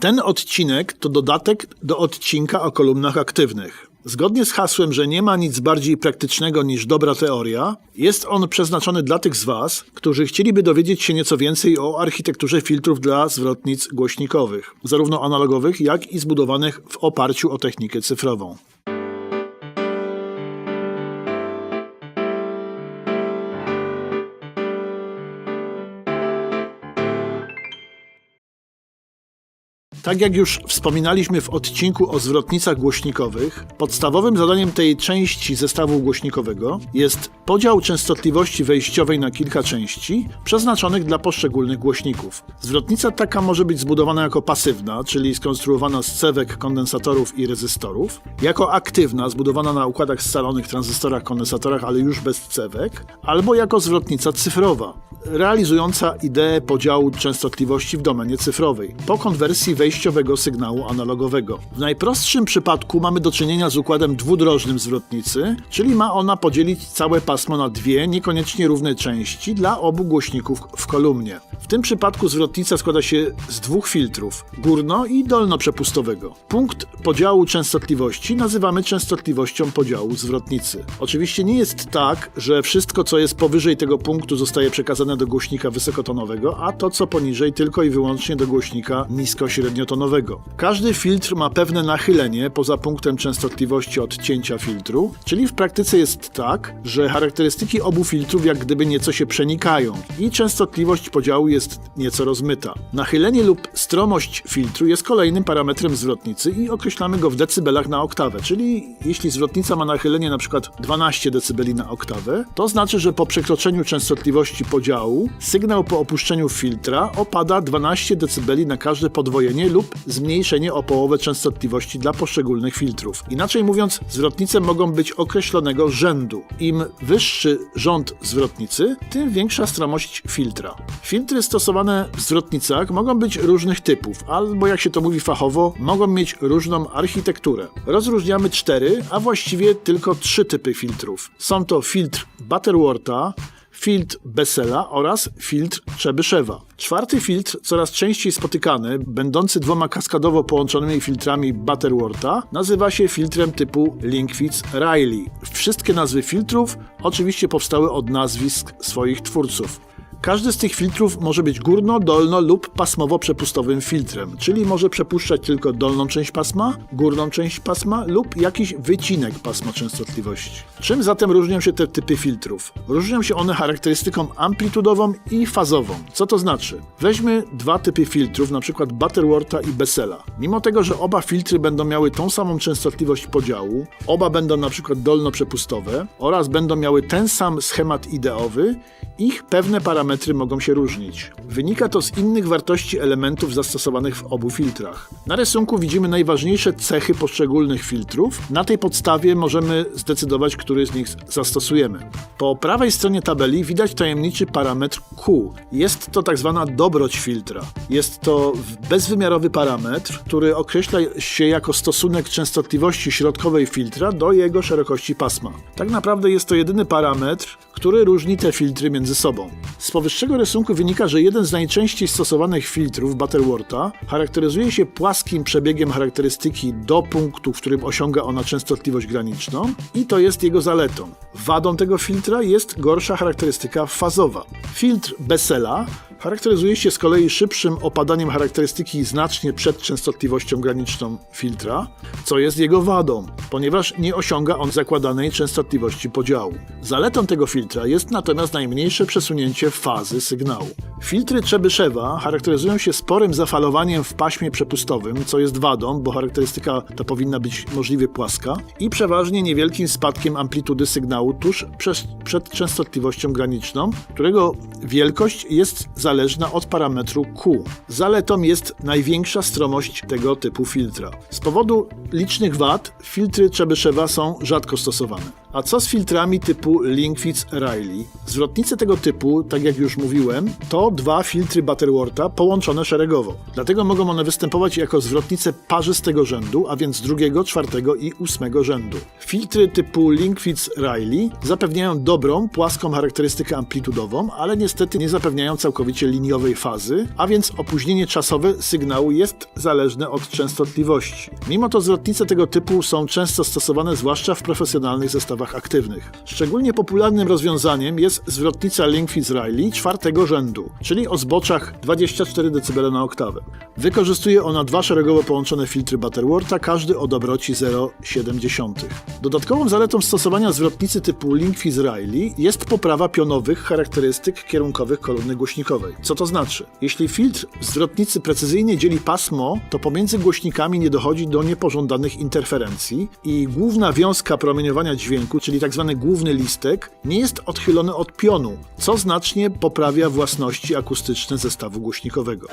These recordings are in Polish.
Ten odcinek to dodatek do odcinka o kolumnach aktywnych. Zgodnie z hasłem, że nie ma nic bardziej praktycznego niż dobra teoria, jest on przeznaczony dla tych z Was, którzy chcieliby dowiedzieć się nieco więcej o architekturze filtrów dla zwrotnic głośnikowych, zarówno analogowych, jak i zbudowanych w oparciu o technikę cyfrową. Tak jak już wspominaliśmy w odcinku o zwrotnicach głośnikowych, podstawowym zadaniem tej części zestawu głośnikowego jest podział częstotliwości wejściowej na kilka części przeznaczonych dla poszczególnych głośników. Zwrotnica taka może być zbudowana jako pasywna, czyli skonstruowana z cewek kondensatorów i rezystorów, jako aktywna, zbudowana na układach scalonych tranzystorach, kondensatorach, ale już bez cewek, albo jako zwrotnica cyfrowa, realizująca ideę podziału częstotliwości w domenie cyfrowej po konwersji sygnału analogowego. W najprostszym przypadku mamy do czynienia z układem dwudrożnym zwrotnicy, czyli ma ona podzielić całe pasmo na dwie niekoniecznie równe części dla obu głośników w kolumnie. W tym przypadku zwrotnica składa się z dwóch filtrów, górno i dolnoprzepustowego. Punkt podziału częstotliwości nazywamy częstotliwością podziału zwrotnicy. Oczywiście nie jest tak, że wszystko co jest powyżej tego punktu zostaje przekazane do głośnika wysokotonowego, a to co poniżej tylko i wyłącznie do głośnika Każdy filtr ma pewne nachylenie poza punktem częstotliwości odcięcia filtru, czyli w praktyce jest tak, że charakterystyki obu filtrów jak gdyby nieco się przenikają i częstotliwość podziału jest nieco rozmyta. Nachylenie lub stromość filtru jest kolejnym parametrem zwrotnicy i określamy go w decybelach na oktawę, czyli jeśli zwrotnica ma nachylenie np. 12 dB na oktawę, to znaczy, że po przekroczeniu częstotliwości podziału sygnał po opuszczeniu filtra opada 12 dB na każde podwojenie lub zmniejszenie o połowę częstotliwości dla poszczególnych filtrów. Inaczej mówiąc, zwrotnice mogą być określonego rzędu. Im wyższy rząd zwrotnicy, tym większa stromość filtra. Filtry stosowane w zwrotnicach mogą być różnych typów, albo jak się to mówi fachowo, mogą mieć różną architekturę. Rozróżniamy cztery, a właściwie tylko trzy typy filtrów. Są to filtr Butterworta, filtr Bessela oraz filtr Trzebyszewa. Czwarty filtr, coraz częściej spotykany, będący dwoma kaskadowo połączonymi filtrami Butterworta, nazywa się filtrem typu Linkwitz-Riley. Wszystkie nazwy filtrów oczywiście powstały od nazwisk swoich twórców. Każdy z tych filtrów może być górno, dolno lub pasmowo przepustowym filtrem, czyli może przepuszczać tylko dolną część pasma, górną część pasma lub jakiś wycinek pasma częstotliwości. Czym zatem różnią się te typy filtrów? Różnią się one charakterystyką amplitudową i fazową. Co to znaczy? Weźmy dwa typy filtrów, np. Butterworta i Bessela. Mimo tego, że oba filtry będą miały tą samą częstotliwość podziału, oba będą np. dolno przepustowe oraz będą miały ten sam schemat ideowy, ich pewne parametry mogą się różnić. Wynika to z innych wartości elementów zastosowanych w obu filtrach. Na rysunku widzimy najważniejsze cechy poszczególnych filtrów. Na tej podstawie możemy zdecydować, który z nich zastosujemy. Po prawej stronie tabeli widać tajemniczy parametr Q. Jest to tak zwana dobroć filtra. Jest to bezwymiarowy parametr, który określa się jako stosunek częstotliwości środkowej filtra do jego szerokości pasma. Tak naprawdę jest to jedyny parametr, który różni te filtry między sobą. Z powyższego rysunku wynika, że jeden z najczęściej stosowanych filtrów Butterworta charakteryzuje się płaskim przebiegiem charakterystyki do punktu, w którym osiąga ona częstotliwość graniczną i to jest jego zaletą. Wadą tego filtra jest gorsza charakterystyka fazowa. Filtr Bessela charakteryzuje się z kolei szybszym opadaniem charakterystyki znacznie przed częstotliwością graniczną filtra, co jest jego wadą, ponieważ nie osiąga on zakładanej częstotliwości podziału. Zaletą tego filtra jest natomiast najmniejsze przesunięcie fazy sygnału. Filtry Trzebyszewa charakteryzują się sporym zafalowaniem w paśmie przepustowym, co jest wadą, bo charakterystyka ta powinna być możliwie płaska, i przeważnie niewielkim spadkiem amplitudy sygnału tuż przed, przed częstotliwością graniczną, którego wielkość jest zależna od parametru Q. Zaletą jest największa stromość tego typu filtra. Z powodu licznych wad filtry Trzebyszewa są rzadko stosowane. A co z filtrami typu Linkfitz-Riley? Zwrotnice tego typu, tak jak już mówiłem, to dwa filtry Butterworta połączone szeregowo. Dlatego mogą one występować jako zwrotnice parzystego rzędu, a więc drugiego, czwartego i ósmego rzędu. Filtry typu Linkfitz-Riley zapewniają dobrą, płaską charakterystykę amplitudową, ale niestety nie zapewniają całkowicie liniowej fazy, a więc opóźnienie czasowe sygnału jest zależne od częstotliwości. Mimo to zwrotnice tego typu są często stosowane zwłaszcza w profesjonalnych zestawach aktywnych. Szczególnie popularnym rozwiązaniem jest zwrotnica Linkfitz-Riley czwartego rzędu, czyli o zboczach 24 dB na oktawę. Wykorzystuje ona dwa szeregowo połączone filtry Butterworta, każdy o dobroci 0,7. Dodatkową zaletą stosowania zwrotnicy typu Linkfitz-Riley jest poprawa pionowych charakterystyk kierunkowych kolumny głośnikowej. Co to znaczy? Jeśli filtr zwrotnicy precyzyjnie dzieli pasmo, to pomiędzy głośnikami nie dochodzi do niepożądanych interferencji i główna wiązka promieniowania dźwięku, czyli tzw. główny listek, nie jest odchylony od pionu, co znacznie poprawia własności akustyczne zestawu głośnikowego.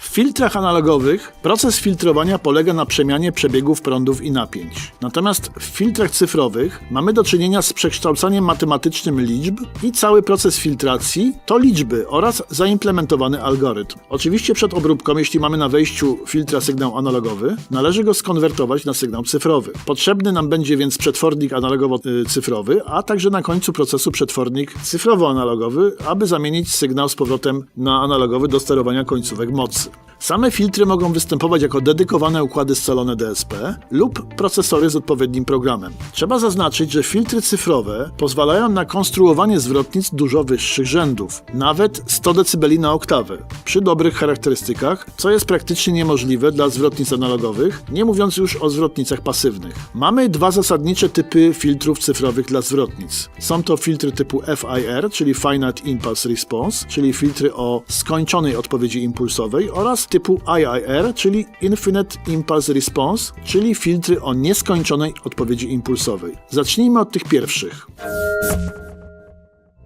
W filtrach analogowych proces filtrowania polega na przemianie przebiegów prądów i napięć. Natomiast w filtrach cyfrowych mamy do czynienia z przekształcaniem matematycznym liczb i cały proces filtracji to liczby oraz zaimplementowany algorytm. Oczywiście przed obróbką, jeśli mamy na wejściu filtra sygnał analogowy, należy go skonwertować na sygnał cyfrowy. Potrzebny nam będzie więc przetwornik analogowo-cyfrowy, a także na końcu procesu przetwornik cyfrowo-analogowy, aby zamienić sygnał z powrotem na analogowy do sterowania końcówek mocy. Same filtry mogą występować jako dedykowane układy scalone DSP lub procesory z odpowiednim programem. Trzeba zaznaczyć, że filtry cyfrowe pozwalają na konstruowanie zwrotnic dużo wyższych rzędów, nawet 100 dB na oktawę, przy dobrych charakterystykach, co jest praktycznie niemożliwe dla zwrotnic analogowych, nie mówiąc już o zwrotnicach pasywnych. Mamy dwa zasadnicze typy filtrów cyfrowych dla zwrotnic. Są to filtry typu FIR, czyli Finite Impulse Response, czyli filtry o skończonej odpowiedzi impulsowej oraz typu IIR, czyli Infinite Impulse Response, czyli filtry o nieskończonej odpowiedzi impulsowej. Zacznijmy od tych pierwszych.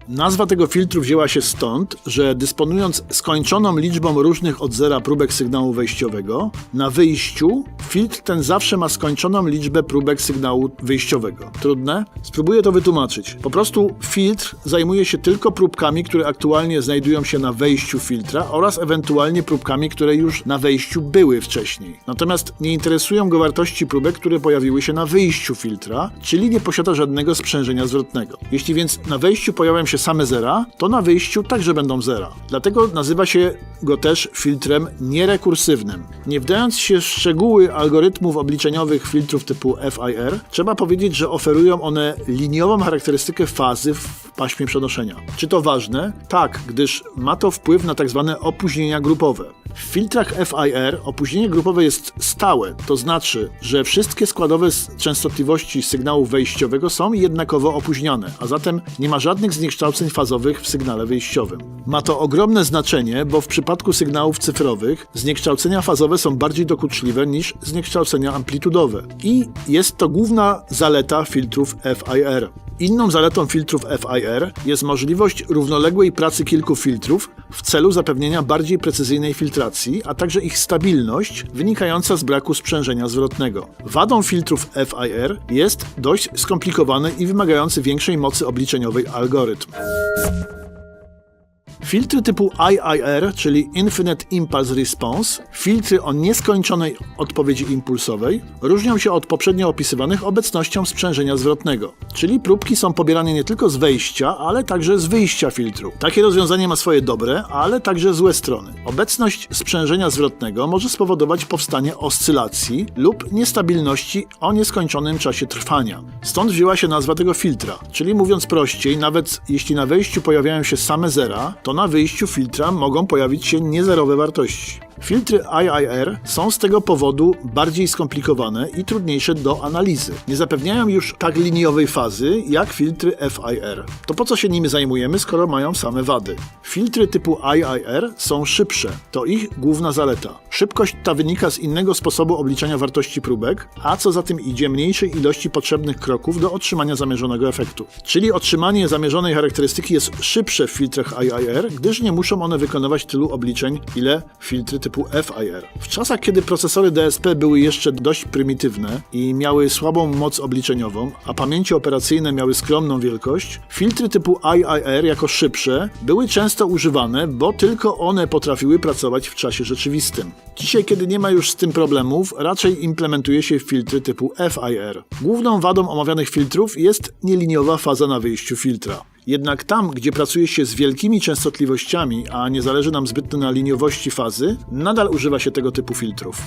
Nazwa tego filtru wzięła się stąd, że dysponując skończoną liczbą różnych od zera próbek sygnału wejściowego, na wyjściu filtr ten zawsze ma skończoną liczbę próbek sygnału wyjściowego. Trudne? Spróbuję to wytłumaczyć. Po prostu filtr zajmuje się tylko próbkami, które aktualnie znajdują się na wejściu filtra oraz ewentualnie próbkami, które już na wejściu były wcześniej. Natomiast nie interesują go wartości próbek, które pojawiły się na wyjściu filtra, czyli nie posiada żadnego sprzężenia zwrotnego. Jeśli więc na wejściu pojawią się same zera, to na wyjściu także będą zera. Dlatego nazywa się go też filtrem nierekursywnym. Nie wdając się w szczegóły algorytmów obliczeniowych filtrów typu FIR, trzeba powiedzieć, że oferują one liniową charakterystykę fazy w paśmie przenoszenia. Czy to ważne? Tak, gdyż ma to wpływ na tzw. opóźnienia grupowe. W filtrach FIR opóźnienie grupowe jest stałe, to znaczy, że wszystkie składowe częstotliwości sygnału wejściowego są jednakowo opóźniane, a zatem nie ma żadnych zniekształceń fazowych w sygnale wyjściowym. Ma to ogromne znaczenie, bo w przypadku sygnałów cyfrowych zniekształcenia fazowe są bardziej dokuczliwe niż zniekształcenia amplitudowe. I jest to główna zaleta filtrów FIR. Inną zaletą filtrów FIR jest możliwość równoległej pracy kilku filtrów w celu zapewnienia bardziej precyzyjnej filtracji, a także ich stabilność wynikająca z braku sprzężenia zwrotnego. Wadą filtrów FIR jest dość skomplikowany i wymagający większej mocy obliczeniowej algorytm. Filtry typu IIR, czyli Infinite Impulse Response, filtry o nieskończonej odpowiedzi impulsowej, różnią się od poprzednio opisywanych obecnością sprzężenia zwrotnego, czyli próbki są pobierane nie tylko z wejścia, ale także z wyjścia filtru. Takie rozwiązanie ma swoje dobre, ale także złe strony. Obecność sprzężenia zwrotnego może spowodować powstanie oscylacji lub niestabilności o nieskończonym czasie trwania. Stąd wzięła się nazwa tego filtra, czyli mówiąc prościej, nawet jeśli na wejściu pojawiają się same zera, to na wyjściu filtra mogą pojawić się niezerowe wartości. Filtry IIR są z tego powodu bardziej skomplikowane i trudniejsze do analizy. Nie zapewniają już tak liniowej fazy jak filtry FIR. To po co się nimi zajmujemy, skoro mają same wady? Filtry typu IIR są szybsze. To ich główna zaleta. Szybkość ta wynika z innego sposobu obliczania wartości próbek, a co za tym idzie mniejszej ilości potrzebnych kroków do otrzymania zamierzonego efektu. Czyli otrzymanie zamierzonej charakterystyki jest szybsze w filtrach IIR FIR, gdyż nie muszą one wykonywać tylu obliczeń, ile filtry typu FIR. W czasach, kiedy procesory DSP były jeszcze dość prymitywne i miały słabą moc obliczeniową, a pamięci operacyjne miały skromną wielkość, filtry typu IIR jako szybsze były często używane, bo tylko one potrafiły pracować w czasie rzeczywistym. Dzisiaj, kiedy nie ma już z tym problemów, raczej implementuje się filtry typu FIR. Główną wadą omawianych filtrów jest nieliniowa faza na wyjściu filtra. Jednak tam, gdzie pracuje się z wielkimi częstotliwościami, a nie zależy nam zbytnio na liniowości fazy, nadal używa się tego typu filtrów.